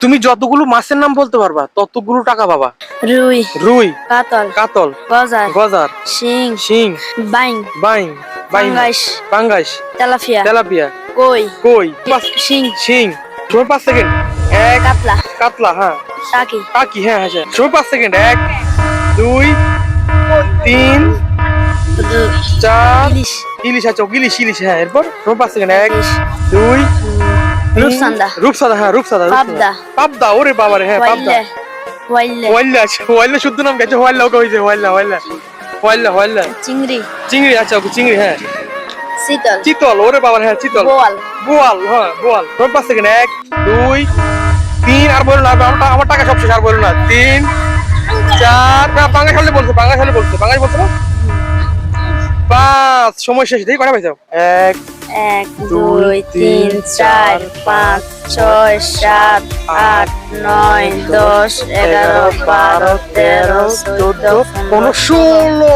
তুমি যতগুলো মাছের নাম বলতে পারবা ততগুলো টাকা পাবা রুই রুই কাতল কাতল গজার গজার শিং শিং বাইং বাইং পাঙ্গাস পাঙ্গাস তেলাপিয়া তেলাপিয়া কই কই শিং শিং সময় পাঁচ সেকেন্ড এক কাতলা কাতলা হ্যাঁ টাকি কাকি হ্যাঁ হ্যাঁ হ্যাঁ। সময় পাঁচ সেকেন্ড এক দুই তিন চার ইলিশ ইলিশ আছে ইলিশ ইলিশ হ্যাঁ এরপর সময় পাঁচ সেকেন্ড এক দুই। রূপসান্দা। রূপসাদা হ্যাঁ রূপসাদা রূপসাদা। পাবদা। পাবদা ওরে বাবারে হ্যাঁ পাবদা। ওয়াইলে ওয়াইলে ওয়াইল্লা আছে ওয়াইল্লা শুদ্ধ নাম গেছে ওয়াইল্লা ওকে হয়েছে ওয়াইল্লা ওয়াইল্লা। ওয়াইল্লা ওয়াইল্লা। চিংড়ি। চিংড়ি আচ্ছা ওকে চিংড়ি হ্যাঁ। চিতল। ওরে বাবার হ্যাঁ চিতল। বোয়াল। বোয়াল হ্যাঁ বোয়াল। তোর পাঁচ সেকেন্ড এক দুই তিন আর বলো না আমার টাকা সব শেষ আর বলো না। তিন চার না পাঙ্গাস হলে বলছে বলছে পাঙ্গাস বলছে না? পাঁচ সময় শেষ দিয়ে কটা পাইছো এক এক দুই তিন চার পাঁচ ছয় সাত আট নয় দশ এগারো বারো তেরো চোদ্দ পনেরো ষোলো।